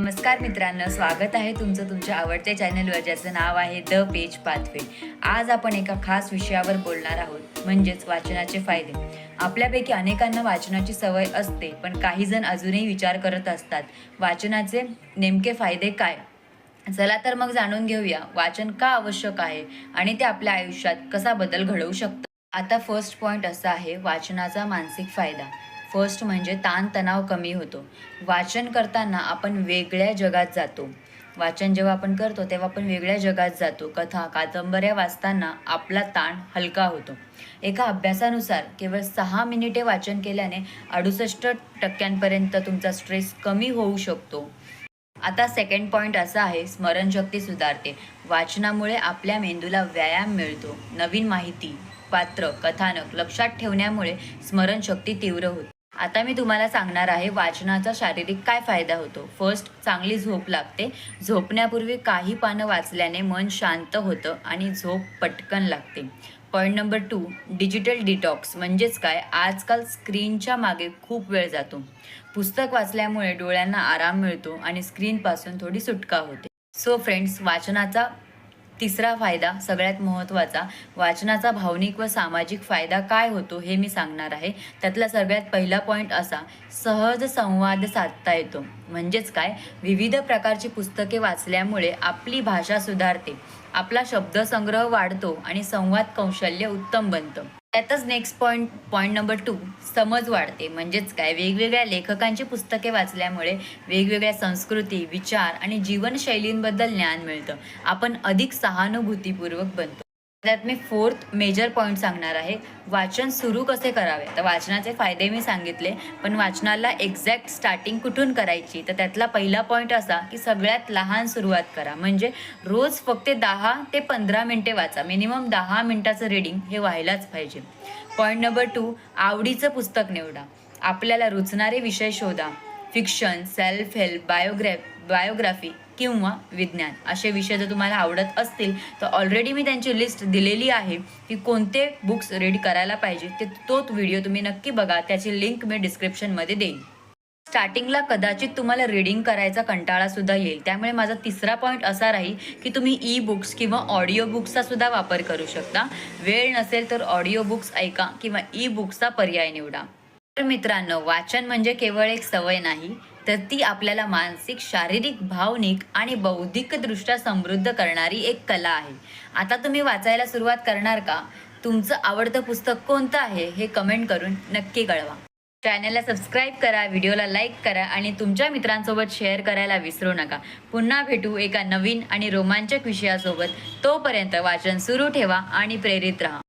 नमस्कार मित्रांनो स्वागत आहे तुमचं तुमच्या आवडत्या चॅनलवर ज्याचं नाव आहे द पेज पाथवे. आज आपण एका खास विषयावर बोलणार आहोत म्हणजेच वाचनाचे फायदे. आपल्यापैकी अनेकांना वाचनाची सवय असते पण काही जण अजूनही विचार करत असतात वाचनाचे नेमके फायदे काय? चला तर मग जाणून घेऊया वाचन का आवश्यक आहे आणि ते आपल्या आयुष्यात कसा बदल घडवू शकतं? आता फर्स्ट पॉईंट असा आहे वाचनाचा मानसिक फायदा. फर्स्ट म्हणजे ताणतणाव कमी होतो. वाचन करताना आपण वेगळ्या जगात जातो. वाचन जेव्हा आपण करतो तेव्हा आपण वेगळ्या जगात जातो. कथा कादंबऱ्या वाचताना आपला ताण हलका होतो. एका अभ्यासानुसार केवळ सहा मिनिटे वाचन केल्याने अडुसष्ट टक्क्यांपर्यंत तुमचा स्ट्रेस कमी होऊ शकतो. आता सेकंड पॉईंट असा आहे स्मरणशक्ती सुधारते. वाचनामुळे आपल्या मेंदूला व्यायाम मिळतो. नवीन माहिती पात्र कथानक लक्षात ठेवण्यामुळे स्मरणशक्ती तीव्र होते. आता मी तुम्हाला सांगणार आहे वाचनाचा शारीरिक काय फायदा होतो. फर्स्ट चांगली झोप लागते. झोपण्यापूर्वी काही पानं वाचल्याने मन शांत होतं आणि झोप पटकन लागते. Point number two digital detox म्हणजेच काय? आजकाल स्क्रीनच्या मागे खूप वेळ जातो. पुस्तक वाचल्यामुळे डोळ्यांना आराम मिळतो आणि स्क्रीनपासून थोडी सुटका होते. सो फ्रेंड्स वाचनाचा तिसरा फायदा सगळ्यात महत्त्वाचा वाचनाचा भावनिक व सामाजिक फायदा काय होतो हे मी सांगणार आहे. त्यातला सगळ्यात पहिला पॉईंट असा सहज संवाद साधता येतो. म्हणजेच काय? विविध प्रकारची पुस्तके वाचल्यामुळे आपली भाषा सुधारते. आपला शब्दसंग्रह वाढतो आणि संवाद कौशल्य उत्तम बनतं. त्यातच next point point number two समज वाढते. म्हणजेच काय? वेगवेगळ्या लेखकांची पुस्तके वाचल्यामुळे वेगवेगळ्या संस्कृती विचार आणि जीवनशैलींबद्दल ज्ञान मिळतं. आपण अधिक सहानुभूतीपूर्वक बनतो. त्यात मी फोर्थ मेजर पॉईंट सांगणार आहे. वाचन सुरू कसे करावे? तर वाचनाचे फायदे मी सांगितले पण वाचनाला एक्झॅक्ट स्टार्टिंग कुठून करायची? तर त्यातला पहिला पॉईंट असा की सगळ्यात लहान सुरुवात करा. म्हणजे रोज फक्त दहा ते पंधरा मिनटे वाचा. मिनिमम दहा मिनटाचं रीडिंग हे व्हायलाच पाहिजे. पॉईंट नंबर टू आवडीचं पुस्तक निवडा. आपल्याला रुचणारे विषय शोधा. Fiction self help biograph biography किंवा विज्ञान असे विषय जर तुम्हाला आवडत असतील तर ऑलरेडी मी त्यांची लिस्ट दिलेली आहे की कोणते बुक्स रीड करायला पाहिजे ते तोच व्हिडिओ तुम्ही नक्की बघा त्याची लिंक मी डिस्क्रिप्शनमध्ये देईन. स्टार्टिंगला कदाचित तुम्हाला रीडिंग करायचा कंटाळा सुद्धा येईल त्यामुळे माझा तिसरा पॉईंट असा राहील की तुम्ही ई बुक्स किंवा ऑडिओ बुक्सचा सुद्धा वापर करू शकता. वेळ नसेल तर ऑडिओ बुक्स ऐका किंवा ई बुक्सचा पर्याय निवडा. तर मित्रांनो वाचन म्हणजे केवळ एक सवय नाही तर ती आपल्याला मानसिक शारीरिक भावनिक आणि बौद्धिकदृष्ट्या समृद्ध करणारी एक कला आहे. आता तुम्ही वाचायला सुरुवात करणार का? तुमचं आवडतं पुस्तक कोणतं आहे हे कमेंट करून नक्की कळवा. चॅनलला सबस्क्राईब करा व्हिडिओला लाईक करा आणि तुमच्या मित्रांसोबत शेअर करायला विसरू नका. पुन्हा भेटू एका नवीन आणि रोमांचक विषयासोबत. तोपर्यंत वाचन सुरू ठेवा आणि प्रेरित राहा.